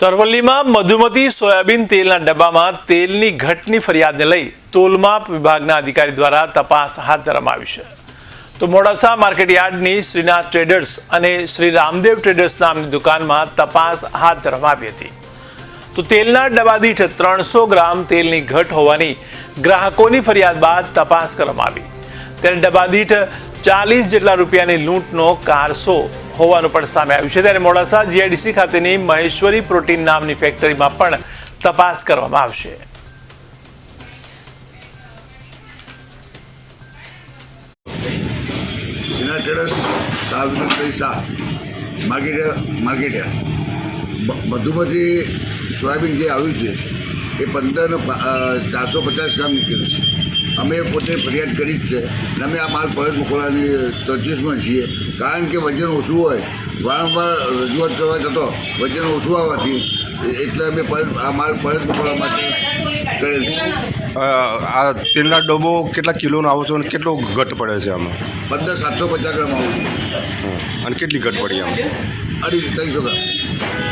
તો અરવલ્લીમાં મધુમતી સોયાબીન તેલના ડબ્બામાં તેલની ઘટની ફરિયાદને લઈ તોલમાપ વિભાગના અધિકારી દ્વારા તપાસ હાથ ધરવામાં આવી છે. તો મોડાસા માર્કેટ યાર્ડની શ્રીનાથ ટ્રેડર્સ અને શ્રી રામદેવ ટ્રેડર્સ નામની દુકાનમાં તપાસ હાથ ધરવામાં આવી હતી. તો તેલના ડબ્બા દીઠ ત્રણસો ગ્રામ તેલની ઘટ હોવાની ગ્રાહકોની ફરિયાદ બાદ તપાસ કરવામાં આવી. ત્યારે ડબ્બા દીઠ ચાલીસ જેટલા રૂપિયાની લૂંટનો કારસો હોવાનું પણ સામે આવ્યું છે. ત્યારે મોડાસા જીઆઈડીસી ખાતેની મહેશ્વરી પ્રોટીન નામની ફેક્ટરીમાં પણ તપાસ કરવામાં આવશે. મધુમતી સોયાબીન જે આવ્યું છે, એ પંદર ચારસો પચાસ ગ્રામ નીકળ્યું છે. અમે પોતે ફરિયાદ કરી જ છે અને અમે આ માલ પરત મોકલવાની તજવીજમાં છીએ. કારણ કે વજન ઓછું હોય વારંવાર રજૂઆત કરવા જતો વજન ઓછું આવવાથી એટલે અમે પરત આ માલ પરત મોકલવા માટે કરેલ છે. આ તેલના ડબ્બો કેટલા કિલોનો આવો છો અને કેટલો ઘટ પડે છે આમાં? પંદર સાતસો પચાસ ગ્રામ આવું. હં. અને કેટલી ઘટ પડી આમાં? અઢી ત્રણસો ગ્રામ.